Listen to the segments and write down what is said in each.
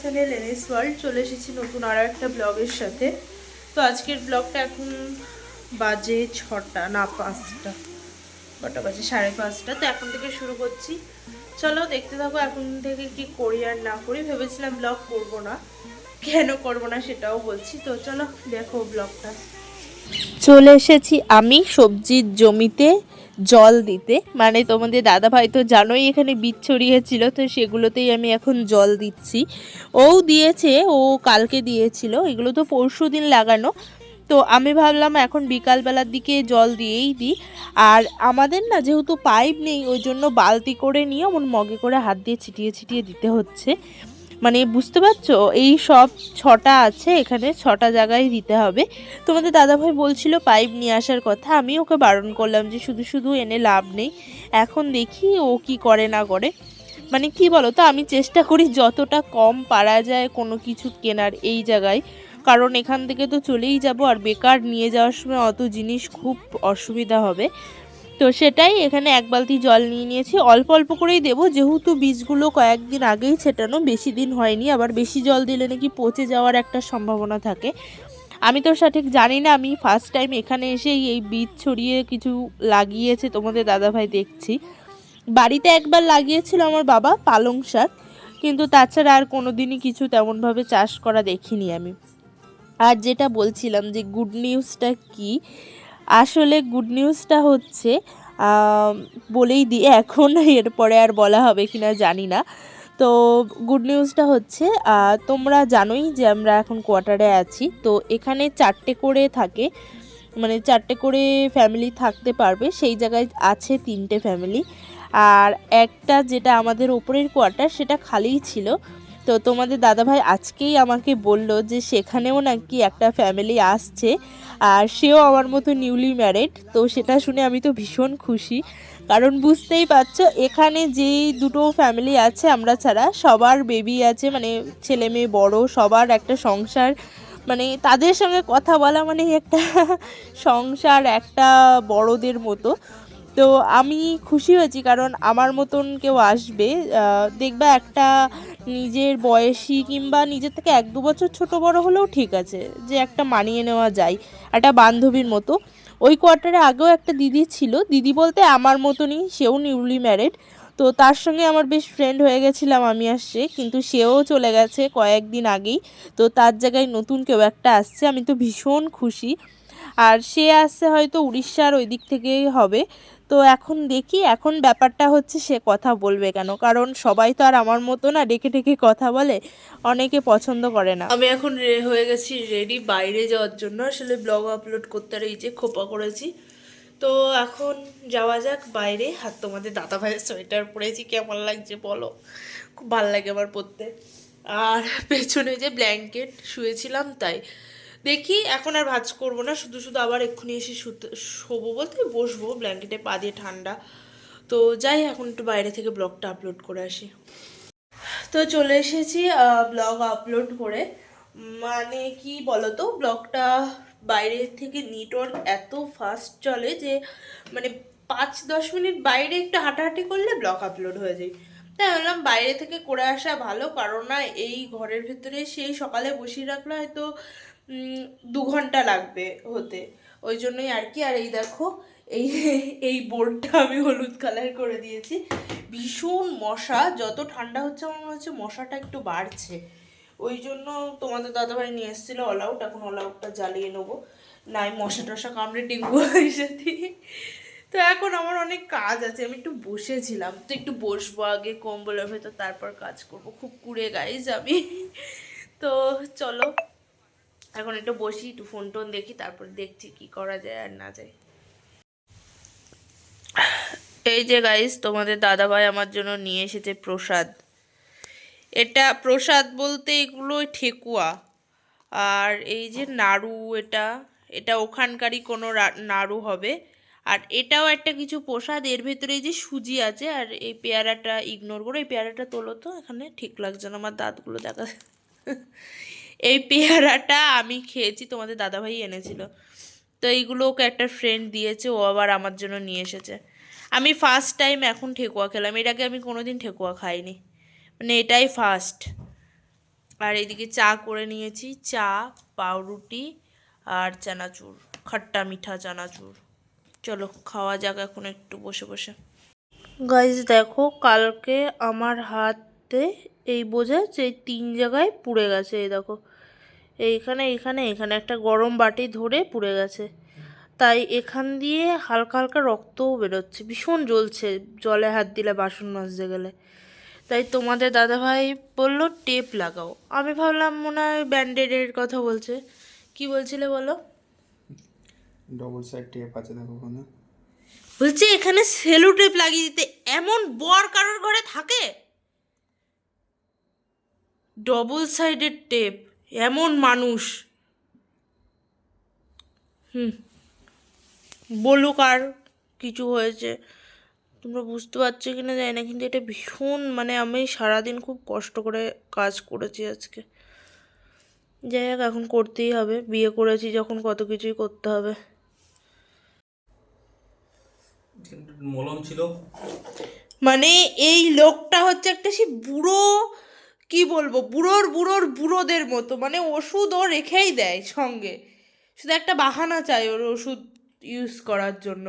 Channel NS world চলে এসেছি নতুন আরও একটা ব্লগের সাথে। তো আজকের ব্লগটা এখন বাজে ছটা, না, পাঁচটা কটা বাজে, সাড়ে পাঁচটা। তো এখন থেকে শুরু করছি। চলো দেখতে থাকো এখন থেকে কি করি আর না করি। ভেবেছিলাম ব্লগ করব না। কেন করব না সেটাও বলছি। তো চলো দেখো ব্লগটা চলে এসেছি আমি সবজির জমিতে জল দিতে। মানে তোমাদের দাদা ভাই তো জানোই এখানে বীজ ছড়িয়েছিল, তো সেগুলোতেই আমি এখন জল দিচ্ছি। ও দিয়েছে, ও কালকে দিয়েছিল, এগুলো তো পরশু দিন লাগানো। তো আমি ভাবলাম এখন বিকালবেলার দিকে জল দিয়েই দিই। আর আমাদের না যেহেতু পাইপ নেই, ওই জন্য বালতি করে নিয়ে এমন মগে করে হাত দিয়ে ছিটিয়ে ছিটিয়ে দিতে হচ্ছে। মানে বুঝতে পারছ? এই সব ছটা আছে, এখানে ছটা জায়গায় দিতে হবে। তোমাদের দাদাভাই বলছিল পাইপ নিয়ে আসার কথা, আমি ওকে বারণ করলাম যে শুধু শুধু এনে লাভ নেই। এখন দেখি ও কি করে না করে। মানে কি বলো তো আমি চেষ্টা করি যতটা কম পারা যায় কোনো কিছু কেনার এই জায়গায়। কারণ এখান থেকে তো চলেই যাব, আর বেকার নিয়ে যাওয়ার সময় অত জিনিস খুব অসুবিধা হবে। তো সেটাই এখানে এক বালতি জল নিয়ে নিয়েছি। অল্প অল্প করেই দেবো। যেহেতু বীজগুলো কয়েকদিন আগেই ছেটানো, বেশি দিন হয়নি। আবার বেশি জল দিলে নাকি পচে যাওয়ার একটা সম্ভাবনা থাকে। আমি তো সঠিক জানি না। আমি ফার্স্ট টাইম এখানে এসেই এই বীজ ছড়িয়ে কিছু লাগিয়েছে তোমাদের দাদাভাই দেখছি। বাড়িতে একবার লাগিয়েছিল আমার বাবা পালং শাক। কিন্তু তাছাড়া আর কোনো দিনই কিছু তেমনভাবে চাষ করা দেখিনি আমি। আর যেটা বলছিলাম যে গুড নিউজটা কি? আসলে গুড নিউজটা হচ্ছে বলেই দিই, এখন এরপরে আর বলা হবে কি না জানি না। তো গুড নিউজটা হচ্ছে তোমরা জানোই যে আমরা এখন কোয়ার্টারে আছি, তো এখানে চারটে করে থাকে মানে চারটে করে ফ্যামিলি থাকতে পারবে, সেই জায়গায় আছে তিনটে ফ্যামিলি আর একটা যেটা আমাদের ওপরের কোয়ার্টার সেটা খালিই ছিল তো তোমাদের দাদাভাই আজকেই আমাকে বলল যে সেখানেও নাকি একটা ফ্যামিলি আসছে আর সেও আমার মতো নিউলি ম্যারেড তো সেটা শুনে আমি তো ভীষণ খুশি। কারণ বুঝতেই পারছ, এখানে যেই দুটো ফ্যামিলি আছে আমরা ছাড়া সবার বেবি আছে মানে ছেলে মেয়ে বড়, সবার একটা সংসার। মানে তাদের সঙ্গে কথা বলা মানে একটা সংসার, একটা বড়দের মতো। তো আমি খুশি হয়েছি কারণ আমার মতন কেউ আসবে। দেখবা একটা নিজের বয়সী কিংবা নিজের থেকে এক দু বছর ছোট বড় হলেও ঠিক আছে, যে একটা মানিয়ে নেওয়া যায়, একটা বান্ধবীর মতো। ওই কোয়ার্টারে আগেও একটা দিদি ছিল, দিদি বলতে আমার মতনই সেও নিউলি ম্যারেড তো তার সঙ্গে আমার বেশ ফ্রেন্ড হয়ে গেছিলাম আমি সে, কিন্তু সেও চলে গেছে কয়েকদিন আগেই, তো তার জায়গায় নতুন কেউ একটা আসছে, আমি তো ভীষণ খুশি। আর সে আসছে হয়তো উড়িষ্যার ওই দিক থেকেই হবে তো এখন দেখি, এখন ব্যাপারটা হচ্ছে সে কথা বলবে কেন? কারণ সবাই তো আর আমার মতো না, ডেকে ডেকে কথা বলে, অনেকে পছন্দ করে না। আমি এখন হয়ে গেছি রেডি বাইরে যাওয়ার জন্য। আসলে ব্লগ আপলোড করতে আর এই যে খোপা করেছি। তো এখন যাওয়া যাক বাইরে। হাত তোমাদের দাদা ভাইয়ের সোয়েটার পরেছি, কেমন লাগছে বলো? খুব ভালো লাগে আমার পরতে। আর পেছনে যে ব্ল্যাঙ্কেট শুয়েছিলাম তাই। দেখি, এখন আর ভাজ করব না, শুধু শুধু আবার এক্ষুনি এসে শোবো বলতে বসবো, ব্ল্যাঙ্কেটে পা দিয়ে ঠান্ডা। তো যাই, এখন একটু বাইরে থেকে ব্লগটা আপলোড করে আসি। তো চলে এসেছি ব্লগ আপলোড করে। মানে কি বলতো, ব্লগটা বাইরে থেকে নেটওয়ার্ক এত ফাস্ট চলে যে মানে পাঁচ দশ মিনিট বাইরে একটু হাঁটাহাঁটি করলে ব্লগ আপলোড হয়ে যায়। তাই ভাবলাম বাইরে থেকে করে আসা ভালো, কারণ না, এই ঘরের ভেতরে সেই সকালে বসিয়ে রাখলে হয়তো দু ঘণ্টা লাগবে হতে। ওই জন্যই আর কি, আর এই দেখো, এই এই বোর্ডটা আমি হলুদ কালার করে দিয়েছি। ভীষণ মশা, যত ঠান্ডা হচ্ছে আমার মনে হচ্ছে মশাটা একটু বাড়ছে। ওই জন্য তোমাদের দাদাভাই নিয়ে এসেছিল অল আউট এখন অল আউটটা জ্বালিয়ে নেব। নাই, মশা টশা কামড়ে ডেঙ্গু এসে তো এখন আমার অনেক কাজ আছে, আমি একটু বসেছিলাম। তো একটু বসবো আগে, কম্বলের ভেতর, তারপর কাজ করব। খুব কুড়ে গাইজ আমি। তো চলো এখন একটু বসি, একটু ফোন টোন দেখি, তারপর দেখছি কি করা যায় আর না যায়। এই যে গাইস তোমাদের দাদাভাই আমার জন্য নিয়ে এসেছে প্রসাদ। এটা প্রসাদ বলতে এগুলো ঠেকুয়া। আর এই যে নাড়ু এটা এটা ওখানকারই কোনো নাড়ু হবে। আর এটাও একটা কিছু প্রসাদ, এর ভেতরে এই যে সুজি আছে, আর এই পেয়ারাটা ইগনোর করে, এই পেয়ারাটা তোলো তো, এখানে ঠিক লাগছে না, আমার দাঁতগুলো দেখা এই পেয়ারাটা আমি খেয়েছি, তোমাদের দাদাভাই এনেছিল। তো এইগুলো ওকে একটা ফ্রেন্ড দিয়েছে, ও আবার আমার জন্য নিয়ে এসেছে। আমি ফার্স্ট টাইম এখন ঠেকুয়া খেলাম, এর আগে আমি কোনোদিন ঠেকুয়া খাইনি। মানে এটাই ফার্স্ট আর এদিকে চা করে নিয়েছি, চা, পাউরুটি আর চানাচুর, খাট্টা মিঠা চানাচুর। চলো, খাওয়া যাক এখন একটু বসে বসে। গাইজ দেখো, কালকে আমার হাতে এই বোঝা যে তিন জায়গায় পুড়ে গেছে, এই দেখো। এইখানে এইখানে এখানে একটা গরম বাটি ধরে পুড়ে গেছে। তাই এখান দিয়ে হালকা হালকা রক্তও বেরোচ্ছে। ভীষণ জ্বলছে। জলে হাত দিলে বাসন মাজতে গেলে। তাই তোমাদের দাদাভাই বলল টেপ লাগাও। আমি ভাবলাম মনে হয় ব্যান্ডেডের কথা বলছে। কি বলছিলে বলো? ডবল সাইড টেপ আছে দেখো ওখানে। বলছে এখানে সেলো টেপ লাগিয়ে দিতে এমন বর কারোর ঘরে থাকে? ডবল সাইডের টেপ এমন মানুষ। হুম। বলুক আর কিছু হয়েছে। তোমরা বুঝতে পারছ কি না জানি না কিন্তু এটা ভীষণ মানে আমি সারাদিন খুব কষ্ট করে কাজ করেছি আজকে। যাই হোক এখন করতেই হবে। বিয়ে করেছি যখন কত কিছুই করতে হবে। মলম ছিল। মানে এই লোকটা হচ্ছে একটা সে বুড়ো কি বলব বুড়োর বুড়োর বুড়োদের মতো মানে ওষুধ ও রেখেই দেয় সঙ্গে। শুধু একটা বাহানা চাই ওর ওষুধ ইউজ করার জন্য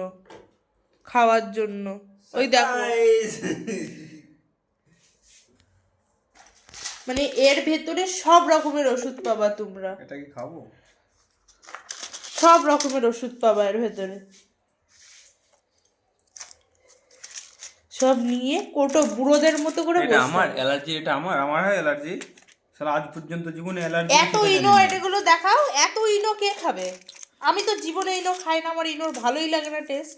খাওয়ার জন্য। ওই দেখো মানে এর ভেতরে সব রকমের ওষুধ পাবা তোমরা। এটা কি খাব? সব রকমের ওষুধ পাবা এর ভেতরে। সব নিয়ে কোটো বুড়োদের মতো করে এটা আমার অ্যালার্জি এটা আমার আমার হয় অ্যালার্জি। সারা আজ পর্যন্ত জীবনে অ্যালার্জি এত ইনো এটাগুলো দেখাও এত ইনো কে খাবে? আমি তো জীবনে ইনো খাই না আমার ইনোর ভালোই লাগে না টেস্ট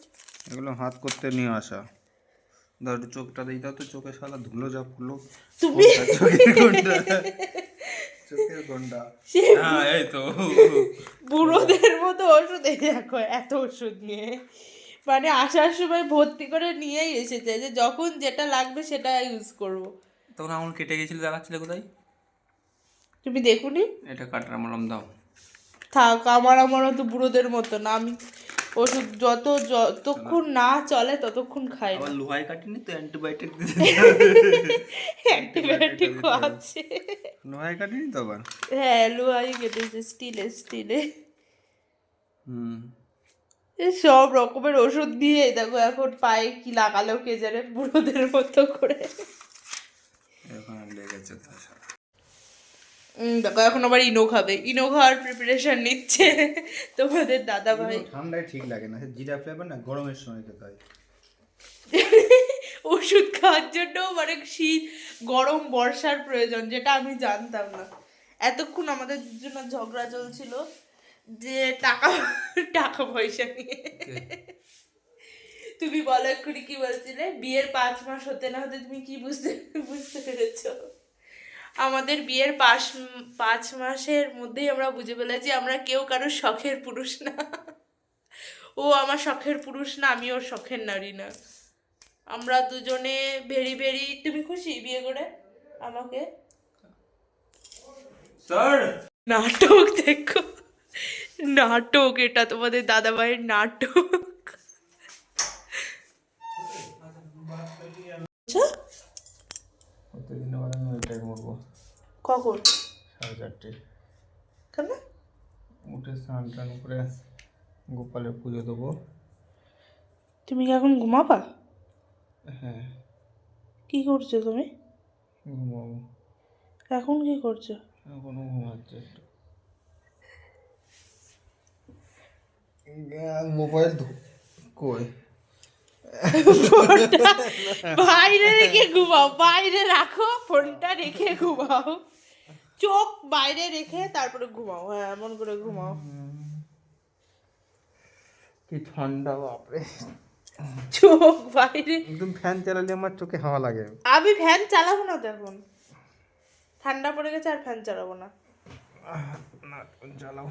এগুলো হাত করতে নিয়ে আসা। ধর একটু চোখটা দিই দাও তো চোখে শালা ধুলো যা ফুলো। তুমি? চোখের গন্ডা সে হ্যাঁ এই তো। বুড়োদের মতো ওষুধ এই দেখো এত ওষুধ নিয়ে। মানে আসার সময় ভর্তি করে নিয়েই এসেছে যে যখন যেটা লাগবে সেটা ইউজ করব। তখন আমার কেটে গেছিল দেখাচ্ছিলে কোথায়? তুমি দেখুনি? এটা কাটার মলম দাও। থাক আমার আমারও তো বুড়োদের মতো না আমি ওষুধ যত যতক্ষণ না চলে ততক্ষণ খাই আবার লোহাই কাটিনি তো অ্যান্টিবায়োটিক দিতে অ্যান্টিবায়োটিক আছে। লোহাই কাটিনি তো আবার? হ্যাঁ লোহাই কেটেছে স্টিলে স্টিলে হুম। সব রকমের ওষুধ দিয়ে দেখো এখন পায়ে কি লাগালো কে জানে বুড়োদের মতো করে। দেখো এখন আবার ইনো খাবে। ইনো খাওয়ার প্রিপারেশন নিচ্ছে তোমাদের দাদা ভাই। ঠান্ডায় ঠিক লাগে না জিরা ফ্লেভার না গরমের সময় খেতে হয়। ওষুধ খাওয়ার জন্য মানে শীত গরম বর্ষার প্রয়োজন যেটা আমি জানতাম না। এতক্ষণ আমাদের জন্য ঝগড়া চলছিল। যে টাকা টাকা পয়সা নিয়ে। তুমি বলো এক্ষুনি কি বলছিলে? বিয়ের পাঁচ মাস হতে না হতে তুমি কি বুঝতে বুঝতে পেরেছ? আমাদের বিয়ের পাঁচ পাঁচ মাসের মধ্যেই আমরা বুঝে ফেলেছি আমরা কেউ কারও শখের পুরুষ না। ও আমার শখের পুরুষ না আমি ওর শখের নারী না। আমরা দুজনে ভেরি ভেরি তুমি খুশি বিয়ে করে আমাকে? স্যার! নাটক দেখো। নাটক এটা তোমাদের দাদা ভাইয়ের নাটক। আচ্ছা, কখন? সাড়ে চারটে। কেন? উঠে স্নান টান করে গোপালের পুজো দেবো। তুমি কি এখন ঘুমাবা? হ্যাঁ। কি করছ তুমি? ঘুমাবো। এখন কি করছ? এখনও ঘুমাচ্ছে মোবাইল কই? বাইরে রেখে ঘুমাও বাইরে রাখো ফোনটা রেখে ঘুমাও। চোখ বাইরে রেখে তারপরে ঘুমাও হ্যাঁ এমন করে ঘুমাও। কি ঠান্ডা বাপরে। চোখ বাইরে। একদম ফ্যান চালালে আমার চোখে হাওয়া লাগে। আমি ফ্যান চালাবো না দেখুন ঠান্ডা পড়ে গেছে আর ফ্যান চালাবো না। না চালাও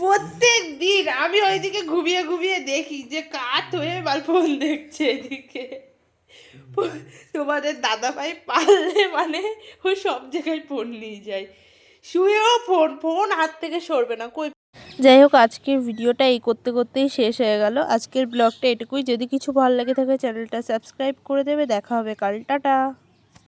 প্রত্যেক দিন আমি ওইদিকে ঘুমিয়ে ঘুমিয়ে দেখি যে কাত হয়ে মাল ফোন দেখছে এদিকে। তোমাদের দাদা ভাই পারলে মানে ও সব জায়গায় ফোন নিয়ে যায়। শুয়েও ফোন ফোন হাত থেকে সরবে না, কই যাই হোক, আজকের ভিডিওটা এই করতে করতেই শেষ হয়ে গেল। আজকের ব্লগটা এটুকুই। যদি কিছু ভালো লেগে থাকে, চ্যানেলটা সাবস্ক্রাইব করে দেবে। দেখা হবে কাল। টাটা।